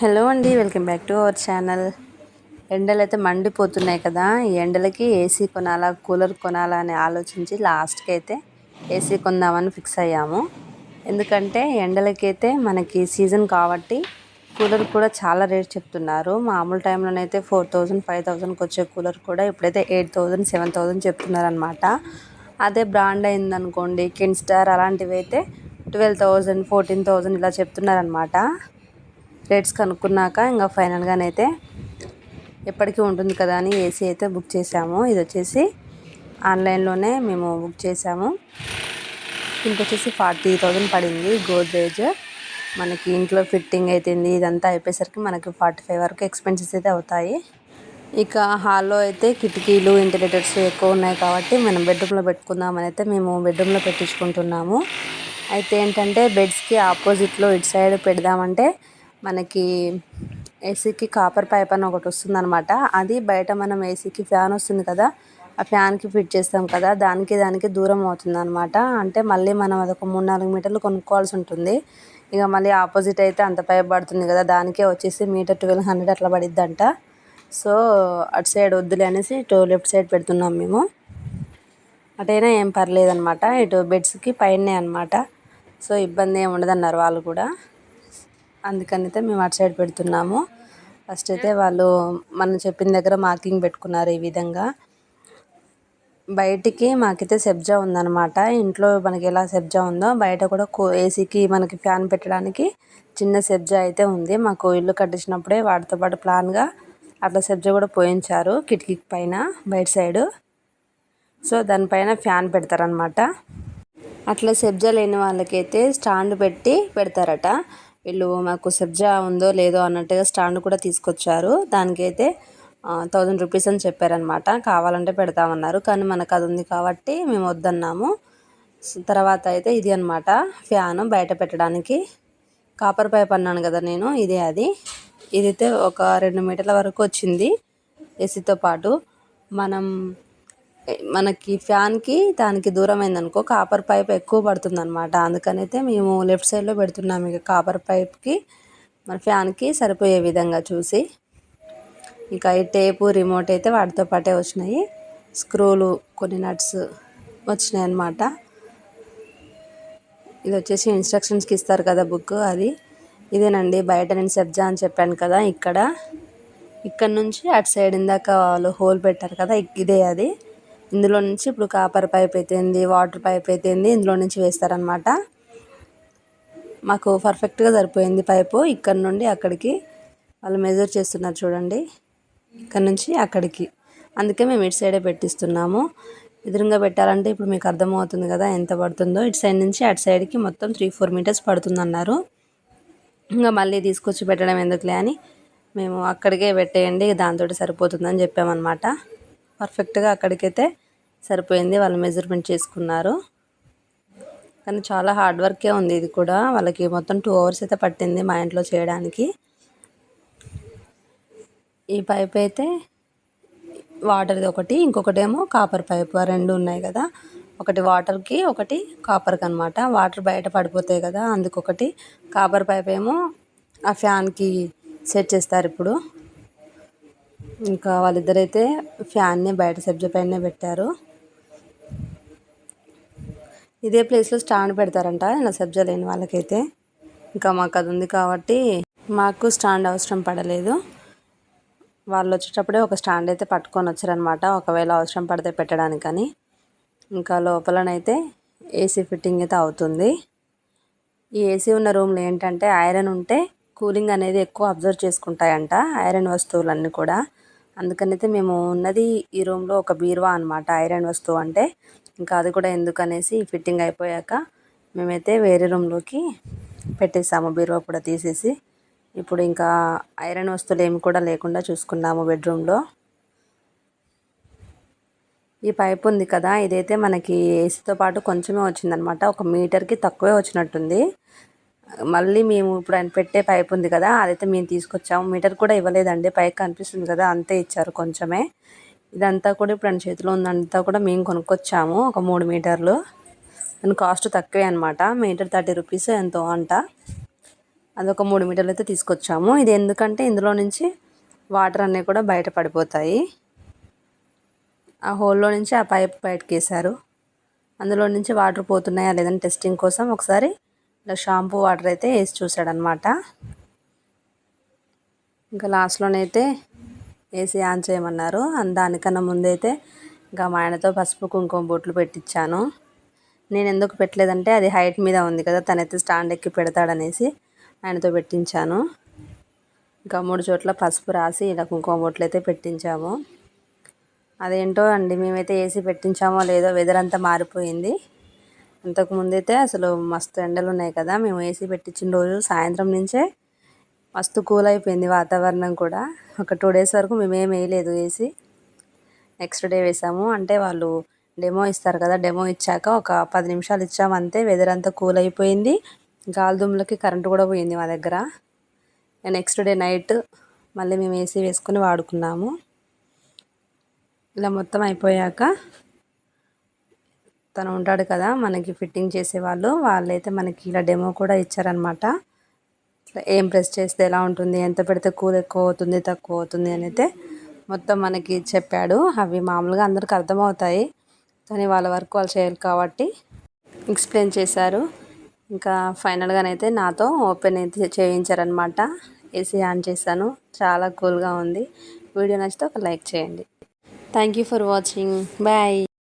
Hello అండి welcome back to our channel. ఎండలు అయితే మండిపోతున్నాయి కదా ఈ ఎండలకి ఏసీ కొనాలా కూలర్ కొనాలా అని ఆలోచించి లాస్ట్కి అయితే ఏసీ కొందామని ఫిక్స్ అయ్యాము. ఎందుకంటే ఎండలకైతే మనకి సీజన్ కాబట్టి కూలర్ కూడా చాలా రేట్ చెప్తున్నారు. మామూలు టైంలోనైతే ఫోర్ థౌజండ్ ఫైవ్ థౌజండ్కి వచ్చే కూలర్ కూడా ఇప్పుడైతే ఎయిట్ థౌజండ్ సెవెన్ థౌజండ్ చెప్తున్నారు అనమాట అదే బ్రాండ్ అయిందనుకోండి కిన్ స్టార్ అలాంటివి అయితే ట్వెల్వ్ థౌజండ్ ఫోర్టీన్ థౌజండ్ ఇలా చెప్తున్నారనమాట రేట్స్ కనుక్కున్నాక ఇంకా ఫైనల్గానైతే ఎప్పటికీ ఉంటుంది కదా అని ఏసీ అయితే బుక్ చేసాము ఇది వచ్చేసి ఆన్లైన్లోనే మేము బుక్ చేసాము దీనికి వచ్చేసి ఫార్టీ థౌజండ్ పడింది గోద్రేజ్ మనకి ఇంట్లో ఫిట్టింగ్ అవుతుంది ఇదంతా అయిపోయేసరికి మనకి ఫార్టీ ఫైవ్ వరకు ఎక్స్పెన్సెస్ అయితే అవుతాయి. ఇక హాల్లో అయితే కిటికీలు వెంటిలేటర్స్ ఎక్కువ ఉన్నాయి కాబట్టి మనం బెడ్రూమ్లో పెట్టుకుందామని అయితే మేము బెడ్రూమ్లో పెట్టించుకుంటున్నాము. అయితే ఏంటంటే బెడ్స్కి ఆపోజిట్లో ఇటు సైడ్ పెడదామంటే మనకి ఏసీకి కాపర్ పైప్ అని ఒకటి వస్తుంది అనమాట అది బయట మనం ఏసీకి ఫ్యాన్ వస్తుంది కదా ఆ ఫ్యాన్కి ఫిట్ చేస్తాం కదా దానికి దానికి దూరం అవుతుంది అనమాట అంటే మళ్ళీ మనం అదొక మూడు నాలుగు మీటర్లు కొనుక్కోవాల్సి ఉంటుంది. ఇక మళ్ళీ ఆపోజిట్ అయితే అంత పైప్ పడుతుంది కదా దానికే వచ్చేసి మీటర్ ట్వెల్వ్ హండ్రెడ్ అట్లా పడిద్దంట. సో అటు సైడ్ వద్దులే అనేసి ఇటు లెఫ్ట్ సైడ్ పెడుతున్నాం మేము. అటైనా ఏం పర్లేదన్నమాట. ఇటు బెడ్స్కి పైనే అనమాట సో ఇబ్బంది ఏమి ఉండదన్నారు వాళ్ళు కూడా. అందుకనైతే మేము అటు సైడ్ పెడుతున్నాము. ఫస్ట్ అయితే వాళ్ళు మనం చెప్పిన దగ్గర మార్కింగ్ పెట్టుకున్నారు ఈ విధంగా. బయటికి మాకైతే సెబ్జా ఉందన్నమాట. ఇంట్లో మనకి ఎలా సెబ్జా ఉందో బయట కూడా ఏసీకి మనకి ఫ్యాన్ పెట్టడానికి చిన్న సెబ్జా అయితే ఉంది. మాకు ఇల్లు కట్టించినప్పుడే వాటితో పాటు ప్లాన్గా అట్లా సెబ్జా కూడా పోయించారు కిటికీ పైన బయట సైడు. సో దానిపైన ఫ్యాన్ పెడతారనమాట అట్లా సెబ్జా లేని వాళ్ళకైతే స్టాండ్ పెట్టి పెడతారట. వీళ్ళు మాకు సబ్జా ఉందో లేదో అన్నట్టుగా స్టాండ్ కూడా తీసుకొచ్చారు. దానికైతే థౌజండ్ రూపీస్ అని చెప్పారనమాట కావాలంటే పెడతామన్నారు కానీ మనకు అది ఉంది కాబట్టి మేము వద్దన్నాము. తర్వాత అయితే ఇది అనమాట ఫ్యాను బయట పెట్టడానికి. కాపర్ పైప్ అన్నాను కదా నేను ఇదే అది. ఇదైతే ఒక రెండు మీటర్ల వరకు వచ్చింది ఏసీతో పాటు. మనం మనకి ఫ్యాన్కి దానికి దూరం అయిందనుకో కాపర్ పైప్ ఎక్కువ పడుతుంది అనమాట అందుకనైతే మేము లెఫ్ట్ సైడ్లో పెడుతున్నాము ఇక కాపర్ పైప్కి. మన ఫ్యాన్కి సరిపోయే విధంగా చూసి. ఇంకా ఈ టేపు రిమోట్ అయితే వాటితో పాటే వచ్చినాయి. స్క్రూలు కొన్ని నట్స్ వచ్చినాయి అన్నమాట ఇది వచ్చేసి ఇన్స్ట్రక్షన్స్కి ఇస్తారు కదా బుక్ అది. ఇదేనండి బయట నేను సెబ్జా అని చెప్పాను కదా ఇక్కడ. ఇక్కడ నుంచి అటు సైడ్ ఇందాక వాళ్ళు హోల్ పెట్టారు కదా ఇదే అది. ఇందులో నుంచి ఇప్పుడు కాపర్ పైప్ అయితేంది వాటర్ పైప్ అయితేంది ఇందులో నుంచి వేస్తారనమాట మాకు పర్ఫెక్ట్గా సరిపోయింది పైపు ఇక్కడ నుండి అక్కడికి వాళ్ళు మెజర్ చేస్తున్నారు చూడండి. ఇక్కడ నుంచి అక్కడికి. అందుకే మేము ఇటు సైడే పెట్టిస్తున్నాము. ఎదురుగా పెట్టాలంటే ఇప్పుడు మీకు అర్థమవుతుంది కదా ఎంత పడుతుందో. ఇటు సైడ్ నుంచి అటు సైడ్కి మొత్తం త్రీ ఫోర్ మీటర్స్ పడుతుందన్నారు. ఇంకా మళ్ళీ తీసుకొచ్చి పెట్టడం ఎందుకులే అని మేము అక్కడికే పెట్టేయండి దాంతో సరిపోతుందని చెప్పామన్నమాట. పర్ఫెక్ట్గా అక్కడికైతే సరిపోయింది. వాళ్ళు మెజర్మెంట్ చేసుకున్నారు. కానీ చాలా హార్డ్ వర్కే ఉంది ఇది కూడా. వాళ్ళకి మొత్తం టూ అవర్స్ అయితే పట్టింది మా ఇంట్లో చేయడానికి. ఈ పైప్ అయితే వాటర్ది ఒకటి ఇంకొకటి ఏమో కాపర్ పైప్. రెండు ఉన్నాయి కదా. ఒకటి వాటర్కి ఒకటి కాపర్కి అనమాట వాటర్ బయట పడిపోతాయి కదా అందుకొకటి. కాపర్ పైప్ ఏమో ఆ ఫ్యాన్కి సెట్ చేస్తారు ఇప్పుడు. ఇంకా వాళ్ళిద్దరైతే ఫ్యాన్ని బయట సబ్జెక్ట్ పైన పెట్టారు. ఇదే ప్లేస్లో స్టాండ్ పెడతారంట ఇలా సబ్జా లేని వాళ్ళకైతే. ఇంకా మాకు అది ఉంది కాబట్టి మాకు స్టాండ్ అవసరం పడలేదు. వాళ్ళు వచ్చేటప్పుడే ఒక స్టాండ్ అయితే పట్టుకొని వచ్చారనమాట ఒకవేళ అవసరం పడితే పెట్టడానికని. ఇంకా లోపలనైతే ఏసీ ఫిట్టింగ్ అయితే అవుతుంది. ఈ ఏసీ ఉన్న రూమ్లో ఏంటంటే ఐరన్ ఉంటే కూలింగ్ అనేది ఎక్కువ అబ్జర్వ్ చేసుకుంటాయంట ఐరన్ వస్తువులన్నీ కూడా. అందుకనైతే మేము ఉన్నది ఈ రూమ్లో ఒక బీరువా అనమాట ఐరన్ వస్తువు అంటే. ఇంకా అది కూడా ఎందుకనేసి ఫిట్టింగ్ అయిపోయాక మేమైతే వేరే రూమ్లోకి పెట్టేసాము బీరువా కూడా తీసేసి. ఇప్పుడు ఇంకా ఐరన్ వస్తువులు ఏమి కూడా లేకుండా చూసుకున్నాము బెడ్రూమ్లో ఈ పైప్ ఉంది కదా ఇదైతే మనకి ఏసీతో పాటు కొంచెమే వచ్చిందనమాట ఒక మీటర్కి తక్కువే వచ్చినట్టుంది. మళ్ళీ మేము ఇప్పుడు ఆయన పెట్టే పైప్ ఉంది కదా అదైతే మేము తీసుకొచ్చాము. మీటర్ కూడా ఇవ్వలేదండి పైకి కనిపిస్తుంది కదా అంతే ఇచ్చారు కొంచెమే. ఇదంతా కూడా ఇప్పుడు ఆయన చేతిలో ఉందంతా కూడా మేము కొనుక్కొచ్చాము ఒక మూడు మీటర్లు. దాని కాస్ట్ తక్కువే అనమాట మీటర్ థర్టీ రూపీస్ ఎంతో అంట. అదొక మూడు మీటర్లు అయితే తీసుకొచ్చాము. ఇది ఎందుకంటే ఇందులో నుంచి వాటర్ అన్నీ కూడా బయట పడిపోతాయి. ఆ హోల్లో నుంచి ఆ పైప్ బయటకి వేశారు అందులో నుంచి వాటర్ పోతున్నాయా లేదని టెస్టింగ్ కోసం ఒకసారి ఇలా షాంపూ వాటర్ అయితే వేసి చూసాడనమాట ఇంకా లాస్ట్లోనైతే ఏసీ ఆన్ చేయమన్నారు. దానికన్నా ముందైతే ఇంకా మా ఆయనతో పసుపు కుంకుమ బొట్లు పెట్టించాను నేను ఎందుకు పెట్టలేదంటే అది హైట్ మీద ఉంది కదా తనైతే స్టాండ్ ఎక్కి పెడతాడనేసి ఆయనతో పెట్టించాను. ఇంకా మూడు చోట్ల పసుపు రాసి ఇలా కుంకుమ బొట్లు అయితే పెట్టించాము. అదేంటో అండి మేమైతే ఏసీ పెట్టించామో లేదో వెదర్ అంతా మారిపోయింది. అంతకుముందైతే అసలు మస్తు ఎండలు ఉన్నాయి కదా మేము ఏసీ పెట్టించిన రోజు సాయంత్రం నుంచే మస్తు కూల్ అయిపోయింది వాతావరణం కూడా. ఒక టూ డేస్ వరకు మేమేం వేయలేదు ఏసీ. నెక్స్ట్ డే వేసాము. అంటే వాళ్ళు డెమో ఇస్తారు కదా డెమో ఇచ్చాక ఒక పది నిమిషాలు ఇచ్చాము అంతే. వెదర్ అంతా కూల్ అయిపోయింది. గాలిదుమ్లకి కరెంటు కూడా పోయింది మా దగ్గర. నెక్స్ట్ డే నైట్ మళ్ళీ మేము ఏసీ వేసుకుని వాడుకున్నాము. ఇలా మొత్తం అయిపోయాక తను ఉంటాడు కదా మనకి ఫిట్టింగ్ చేసేవాళ్ళు. వాళ్ళైతే మనకి ఇలా డెమో కూడా ఇచ్చారనమాట ఏం ప్రెస్ చేస్తే ఎలా ఉంటుంది ఎంత పెడితే కూల్ ఎక్కువ అవుతుంది తక్కువ అవుతుంది అని అయితే మొత్తం మనకి చెప్పాడు. అవి మామూలుగా అందరికి అర్థమవుతాయి. కానీ వాళ్ళ వర్క్ వాళ్ళు చేయాలి కాబట్టి ఎక్స్ప్లెయిన్ చేశారు. ఇంకా ఫైనల్గానైతే నాతో ఓపెన్ అయితే చేయించారనమాట ఏసీ ఆన్ చేశాను. చాలా కూల్గా ఉంది. వీడియో నచ్చితే ఒక లైక్ చేయండి. Thank you for watching bye